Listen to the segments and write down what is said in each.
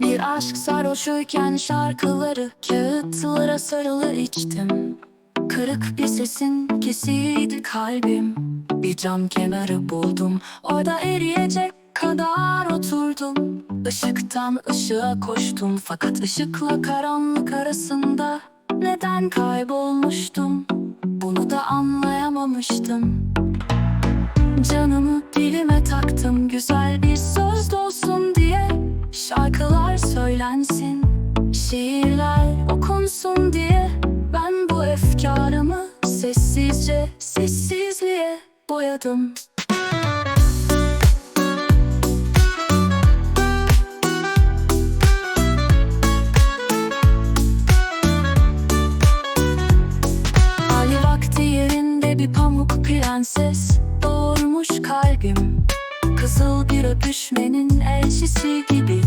Bir aşk sarhoşuyken şarkıları kağıtlara sarılı içtim. Kırık bir sesin kesiydi kalbim. Bir cam kenarı buldum. Orada eriyecek kadar oturdum. Işıktan ışığa koştum. Fakat ışıkla karanlık arasında Neden kaybolmuştum? Bunu da anlayamamıştım. Canımı dilime taktım Sessizce sessizliğe boyadım. Hali vakti yerinde bir pamuk prenses Doğurmuş kalbim. Kızıl bir öpüşmenin elçisi gibi.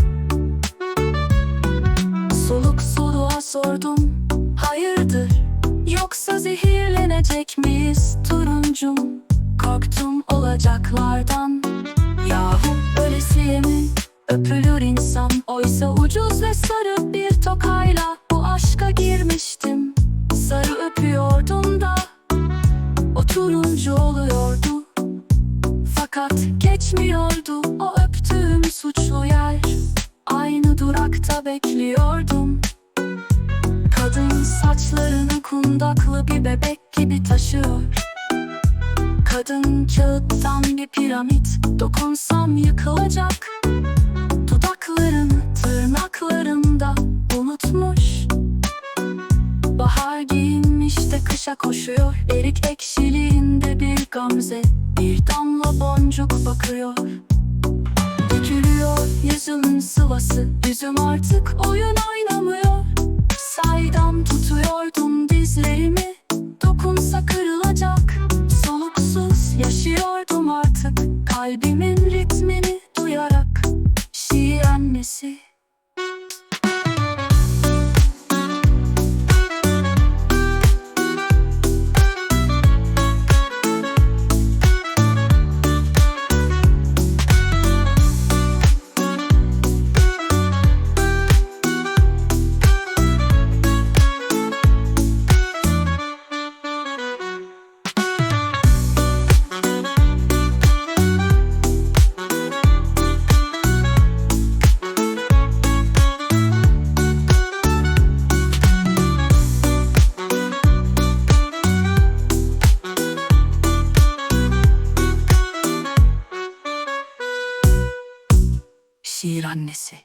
Soluk soluğa sordum Yoksa zehirlenecek miyiz turuncum Korktum olacaklardan. Yahu öylesiye mi öpülür insan? Oysa ucuz ve sarı bir tokayla Bu aşka girmiştim. Sarı öpüyordum da O turuncu oluyordu. Fakat geçmiyordu O öptüğüm suçlu yer. Aynı durakta bekliyordum Kadın saçlarını kundaklı bir bebek gibi taşıyor. Kadın kağıttan bir piramit Dokunsam yıkılacak. Dudaklarını tırnaklarımda unutmuş. Bahar giyinmiş de kışa koşuyor. Erik ekşiliğinde bir gamze Bir damla boncuk bakıyor. Dökülüyor yüzümün sıvası Yüzüm artık oyun oynamıyor dizlerimi Dokunsa kırılacak. Soluksuz yaşıyordum artık. Kalbimin Şiir annesi